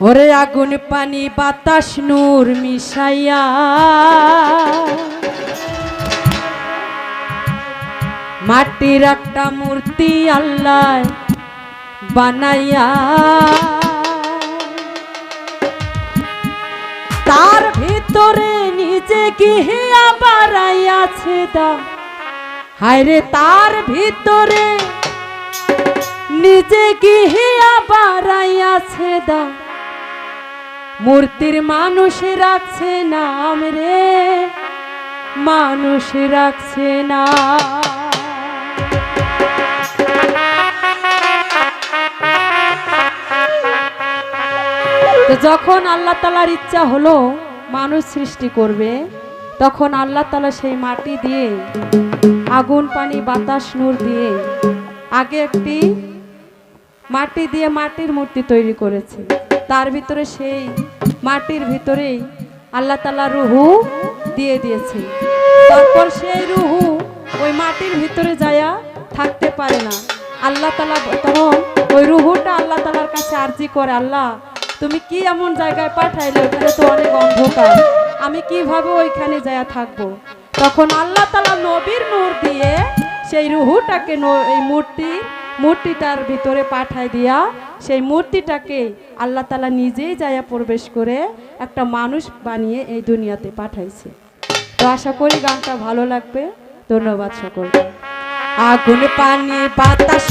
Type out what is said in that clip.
ওরে আগুন পানি বাতাস নূর মিশাইয়া। মাটির একটা মূর্তি আল্লাহ বানাইয়া। তার ভিতরে নিজে গিহিয়া বাড়াইয়াছে দাম। হায়রে তার ভিতরে নিজে গিহিয়া বাড়াইয়াছে দাম। মূর্তির মানুষ রাখছে নাম রে, মানুষ রাখছে না তো যখন আল্লাহ তালার ইচ্ছা হলো মানুষ সৃষ্টি করবে, তখন আল্লাহ তালা সেই মাটি দিয়ে আগুন, পানি, বাতাস, নূর দিয়ে আগে একটি মাটি দিয়ে মাটির মূর্তি তৈরি করেছে। তার ভিতরে সেই মাটির ভিতরেই আল্লাহ তালা রুহু দিয়ে দিয়েছে। তারপর সেই রুহু ওই মাটির ভিতরে যায়া থাকতে পারে না। আল্লাহ তালা তখন ওই রুহুটা আল্লাহ তালার কাছে আর্জি করে, আল্লাহ, তুমি কি এমন জায়গায় পাঠাইলে ওখানে তো অনেক অন্ধকার, আমি কীভাবে ওইখানে যায়া থাকব? তখন আল্লাহ তালা নবীর নূর দিয়ে সেই রুহুটাকে এই মূর্তি মূর্তিটার ভিতরে পাঠায় দিয়া, সেই মূর্তিটাকে আল্লাহ তালা নিজেই যায়া প্রবেশ করে একটা মানুষ বানিয়ে এই দুনিয়াতে পাঠাইছে। তো আশা করি গানটা ভালো লাগবে। ধন্যবাদ সকলকে। আগুন, পানি, বাতাস